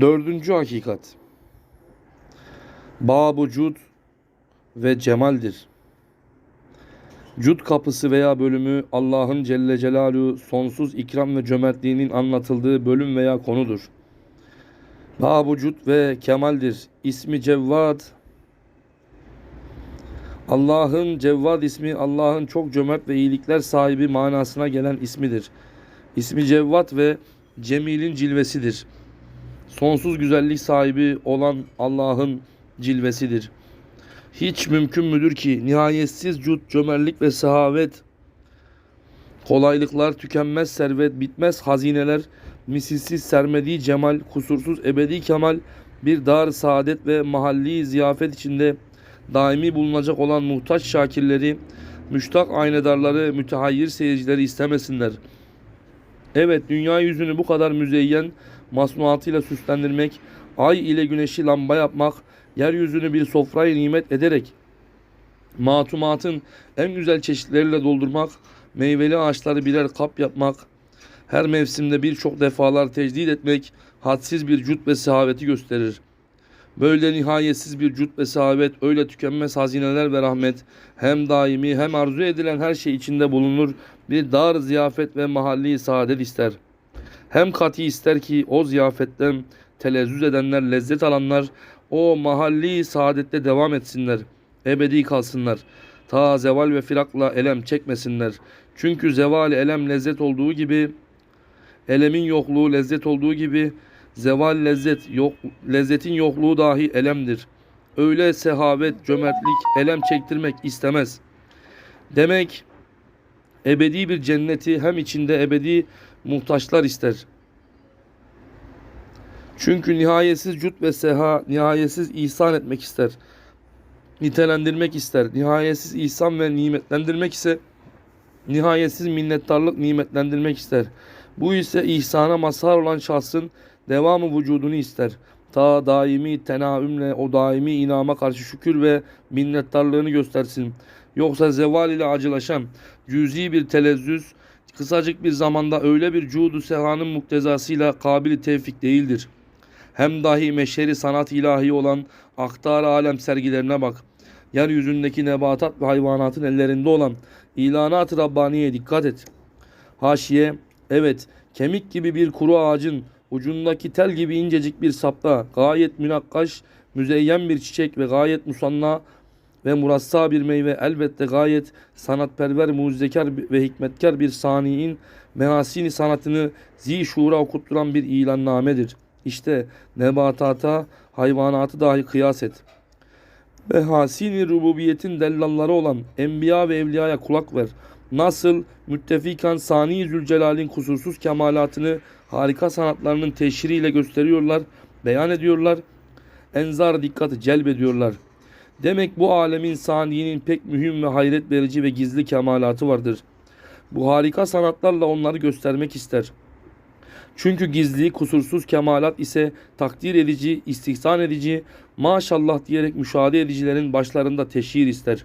Dördüncü hakikat. Babu cud ve cemaldir. Cud kapısı veya bölümü Allah'ın Celle Celaluhu sonsuz ikram ve cömertliğinin anlatıldığı bölüm veya konudur. Babu cud ve kemaldir. İsmi Cevvad. Allah'ın Cevvad ismi Allah'ın çok cömert ve iyilikler sahibi manasına gelen ismidir. İsmi Cevvat ve Cemil'in cilvesidir. Sonsuz güzellik sahibi olan Allah'ın cilvesidir. Hiç mümkün müdür ki nihayetsiz cud, cömertlik ve sehavet, kolaylıklar, tükenmez servet, bitmez hazineler, misilsiz sermediği cemal, kusursuz ebedi kemal, bir dar saadet ve mahalli ziyafet içinde daimi bulunacak olan muhtaç şakirleri, müştak aynedarları, mütehayyir seyircileri istemesinler. Evet, dünya yüzünü bu kadar müzeyyen masnuatıyla süslendirmek, ay ile güneşi lamba yapmak, yeryüzünü bir sofrayı nimet ederek, matumatın en güzel çeşitleriyle doldurmak, meyveli ağaçları birer kap yapmak, her mevsimde birçok defalar tecdid etmek, hadsiz bir cud ve sehaveti gösterir. Böyle nihayetsiz bir cud ve sahavet, öyle tükenmez hazineler ve rahmet, hem daimi hem arzu edilen her şey içinde bulunur, bir dar ziyafet ve mahalli saadet ister. Hem kati ister ki o ziyafetten telezzüz edenler, lezzet alanlar, o mahalli saadette devam etsinler, ebedi kalsınlar. Ta zeval ve firakla elem çekmesinler. Çünkü zeval elem lezzet olduğu gibi, elemin yokluğu lezzet olduğu gibi, zeval lezzet, yok, lezzetin yokluğu dahi elemdir. Öyle sehavet, cömertlik, elem çektirmek istemez. Demek ebedi bir cenneti hem içinde ebedi muhtaçlar ister. Çünkü nihayetsiz cud ve seha, nihayetsiz ihsan etmek ister. Nitelendirmek ister. Nihayetsiz ihsan ve nimetlendirmek ise nihayetsiz minnettarlık nimetlendirmek ister. Bu ise ihsana mazhar olan şahsın devamı vücudunu ister. Ta daimi tenaümle o daimi inama karşı şükür ve minnettarlığını göstersin. Yoksa zeval ile acılaşan cüzi bir telezzüz kısacık bir zamanda öyle bir cudu sehanın muktezasıyla kabili tevfik değildir. Hem dahi meşheri sanat ilahi olan aktar alem sergilerine bak. Yeryüzündeki nebatat ve hayvanatın ellerinde olan ilanat-ı Rabbaniye dikkat et. Haşiye, evet kemik gibi bir kuru ağacın ucundaki tel gibi incecik bir sapta gayet münakkaş, müzeyyen bir çiçek ve gayet musanna ve murassa bir meyve elbette gayet sanatperver, mucizekar ve hikmetkar bir saniin mehasini sanatını zi şuura okutturan bir ilannamedir. İşte nebatata, hayvanatı dahi kıyas et. Ve hasini rububiyetin dellalları olan enbiya ve evliyaya kulak ver. Nasıl müttefikan Sani Zülcelal'in kusursuz kemalatını harika sanatlarının teşhiriyle gösteriyorlar, beyan ediyorlar. Enzar dikkati celbediyorlar. Demek bu alemin saniyinin pek mühim ve hayret verici ve gizli kemalatı vardır. Bu harika sanatlarla onları göstermek ister. Çünkü gizli, kusursuz kemalat ise takdir edici, istihsan edici, maşallah diyerek müşahede edicilerin başlarında teşhir ister.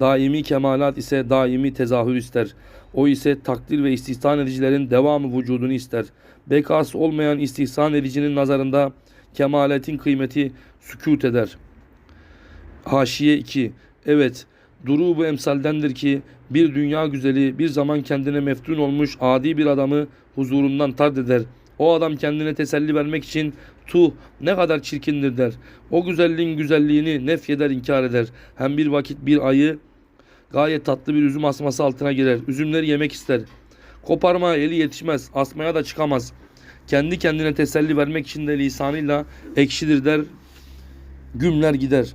Daimi kemalat ise daimi tezahür ister. O ise takdir ve istihsan edicilerin devamı vücudunu ister. Bekası olmayan istihsan edicinin nazarında kemaletin kıymeti sükut eder. Haşiye 2 Evet, duru bu emsaldendir ki bir dünya güzeli bir zaman kendine meftun olmuş adi bir adamı huzurundan tard eder. O adam kendine teselli vermek için tuh ne kadar çirkindir der. O güzelliğin güzelliğini nefyeder inkar eder. Hem bir vakit bir ayı gayet tatlı bir üzüm asması altına girer. Üzümleri yemek ister. Koparmaya eli yetişmez. Asmaya da çıkamaz. Kendi kendine teselli vermek için de lisanıyla ekşidir der. Gümler gider.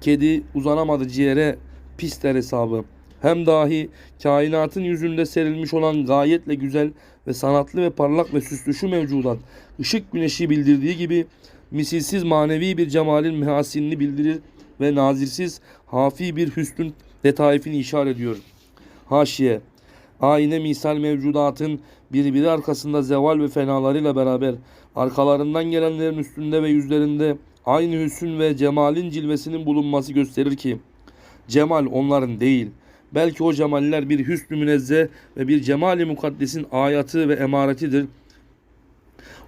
Kedi uzanamadı ciğere pis der hesabı. Hem dahi kainatın yüzünde serilmiş olan gayetle güzel ve sanatlı ve parlak ve süslü şu mevcudat ışık güneşi bildirdiği gibi misilsiz manevi bir cemalin mehasinini bildirir ve nazirsiz hafi bir hüsnün letaifini işaret ediyor. Haşiye Ayine misal mevcudatın birbiri arkasında zeval ve fenalarıyla beraber arkalarından gelenlerin üstünde ve yüzlerinde aynı hüsn ve cemalin cilvesinin bulunması gösterir ki cemal onların değil. Belki o cemaller bir hüsnü münezzeh ve bir cemali mukaddesin ayatı ve emaretidir.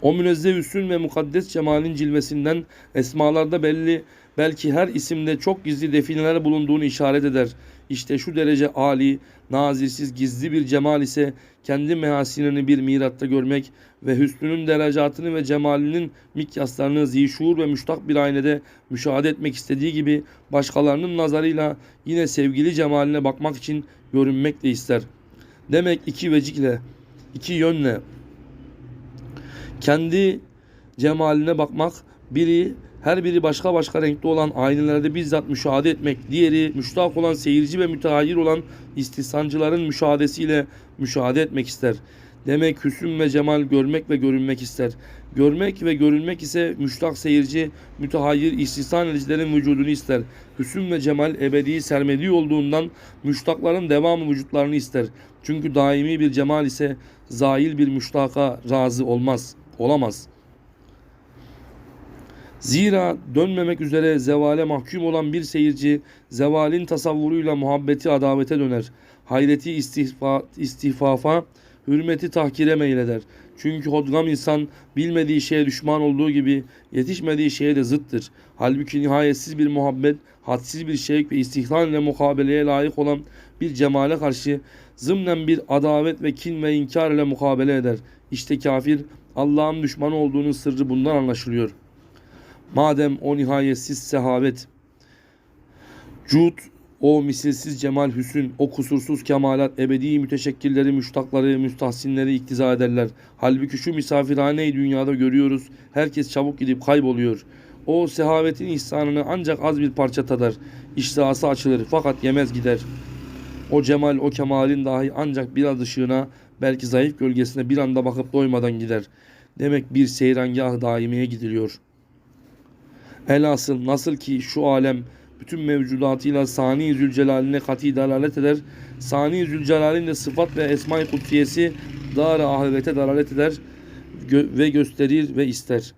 O münezzeh üstün ve mukaddes cemalin cilvesinden esmalarda belli belki her isimde çok gizli defineler bulunduğunu işaret eder. İşte şu derece ali, nazirsiz gizli bir cemal ise kendi mehasinini bir miratta görmek ve hüsnünün derecatını ve cemalinin mikyaslarını zişur ve müştak bir aynede müşahede etmek istediği gibi başkalarının nazarıyla yine sevgili cemaline bakmak için görünmek de ister. Demek iki vecikle, iki yönle kendi cemaline bakmak, biri her biri başka başka renkte olan aynelerde bizzat müşahede etmek, diğeri müştak olan seyirci ve mütehayyir olan istihsancıların müşahadesiyle müşahede etmek ister. Demek hüsn ve cemal görmek ve görünmek ister. Görmek ve görünmek ise müştak seyirci, mütehayyir istihsan edicilerin vücudunu ister. Hüsn ve cemal ebedi sermedi olduğundan müştakların devamı vücutlarını ister. Çünkü daimi bir cemal ise zail bir müştaka razı olmaz, olamaz.'' Zira dönmemek üzere zevale mahkum olan bir seyirci zevalin tasavvuruyla muhabbeti adavete döner. Hayreti istihfa, istihfafa, hürmeti tahkire meyleder. Çünkü hodgam insan bilmediği şeye düşman olduğu gibi yetişmediği şeye de zıttır. Halbuki nihayetsiz bir muhabbet, hadsiz bir şevk ve istihlan ile mukabeleye layık olan bir cemale karşı zımnen bir adavet ve kin ve inkar ile mukabele eder. İşte kafir Allah'ın düşmanı olduğunun sırrı bundan anlaşılıyor. Madem o nihayetsiz sehavet, cud, o misilsiz cemal hüsün, o kusursuz kemalat, ebedi müteşekkilleri, müştakları, müstahsinleri iktiza ederler. Halbuki şu misafirhaneyi dünyada görüyoruz. Herkes çabuk gidip kayboluyor. O sehavetin ihsanını ancak az bir parça tadar. İştihası açılır fakat yemez gider. O cemal, o kemalin dahi ancak biraz ışığına, belki zayıf gölgesine bir anda bakıp doymadan gider. Demek bir seyrangah daimeye gidiliyor.'' Elhasıl nasıl ki şu alem bütün mevcudatıyla Sani Zülcelal'ine kati dalalet eder. Sani Zülcelal'in de sıfat ve esma-i kutsiyesi dar ahirete dalalet eder ve gösterir ve ister.